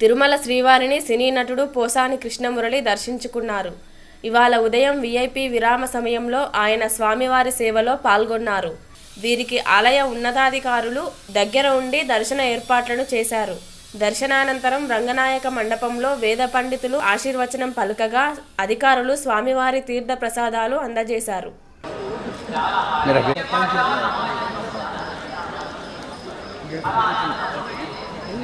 తిరుమల శ్రీవారిని సినీ నటుడు పోసాని కృష్ణమురళి దర్శించుకున్నారు. ఇవాళ ఉదయం విఐపి విరామ సమయంలో ఆయన స్వామివారి సేవలో పాల్గొన్నారు. వీరికి ఆలయ ఉన్నతాధికారులు దగ్గర ఉండి దర్శన ఏర్పాట్లను చేశారు. దర్శనానంతరం రంగనాయక మండపంలో వేద పండితులు ఆశీర్వచనం పలుకగా అధికారులు స్వామివారి తీర్థ ప్రసాదాలు అందజేశారు.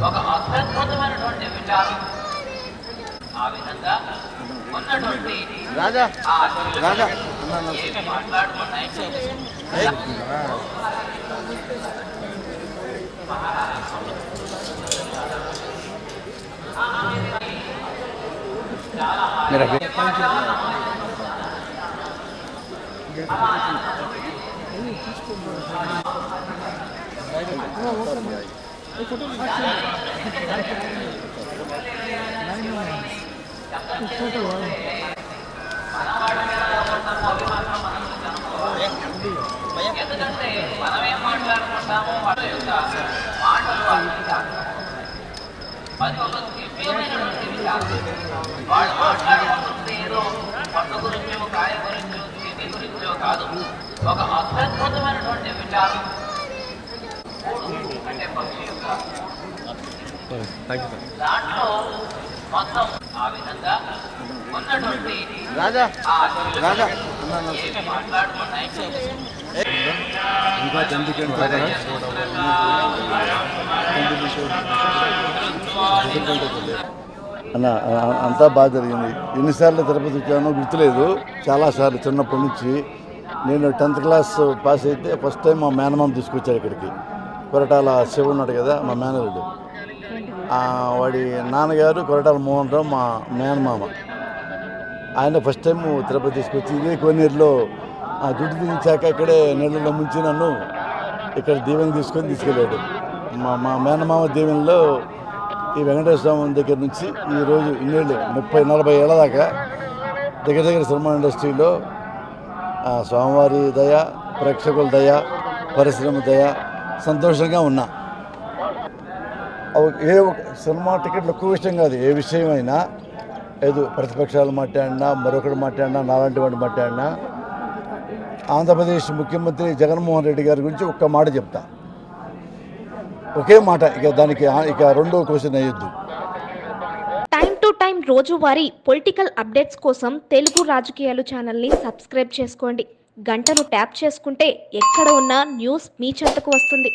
ఒక అత్యద్భుతమైనటువంటి విచారం ఆ విధంగా ఉన్నటువంటి राजा ఆ राजा ఏమి మాట్లాడుకున్నాయి मेरा भी ఎందుకంటే మనం ఏం మాట్లాడుకుంటామో వాళ్ళ యొక్క మాటలు అర్థం అది ఒక దివ్యమైనటువంటి విచారం వాళ్ళు మాట్లాడుకుంటుంది ఏదో పన్ను గురించో కాయ గురించో స్థితి గురించో కాదు ఒక అత్యద్భుతమైనటువంటి విచారం అంటే పక్షి యొక్క అంతా బాగా జరిగింది. ఎన్నిసార్లు తిరుపతి వచ్చానో గుర్తులేదు. చాలాసార్లు చిన్నప్పటి నుంచి నేను టెన్త్ క్లాస్ పాస్ అయితే ఫస్ట్ టైం మా మేనమామ తీసుకొచ్చారు ఇక్కడికి. కొరటాల శివ ఉన్నాడు కదా మా మేనరుడు వాడి నాన్నగారు కొరటాల మోహన్ రావు మా మేనమామ. ఆయన ఫస్ట్ టైం తిరుపతి తీసుకొచ్చి ఇదే కోనేరులో ఆ దుడ్డు దించాక ఇక్కడే నీళ్ళలో ముంచి నన్ను ఇక్కడ దీవెన తీసుకొని తీసుకెళ్ళాడు. మా మా మేనమామ దీవెనలో ఈ వెంకటేశ్వర స్వామి దగ్గర నుంచి ఈరోజు ఇన్నేళ్ళు ముప్పై నలభై ఏళ్ళ దాకా దగ్గర దగ్గర సినిమా ఇండస్ట్రీలో స్వామివారి దయ ప్రేక్షకుల దయ పరిశ్రమ దయ సంతోషంగా ఉన్నా. ఏ ఒక సినిమా టికెట్లు ఎక్కువ విషయం కాదు. ఏ విషయమైనా ఏదో ప్రతిపక్షాలు మాట్లాడినా మరొకటి మాట్లాడినా నాలాంటి వాడు మాట్లాడినా ఆంధ్రప్రదేశ్ ముఖ్యమంత్రి జగన్మోహన్ రెడ్డి గారి గురించి ఒక్క మాట చెప్తా. ఒకే మాట ఇక దానికి ఇక రెండో క్వశ్చన్ అయ్యొద్దు టైం టు టైం రోజువారీ పొలిటికల్ అప్డేట్స్ కోసం తెలుగు రాజకీయాలు ఛానల్ని సబ్స్క్రైబ్ చేసుకోండి. గంటను ట్యాప్ చేసుకుంటే ఎక్కడ ఉన్నా న్యూస్ మీ చెంతకు వస్తుంది.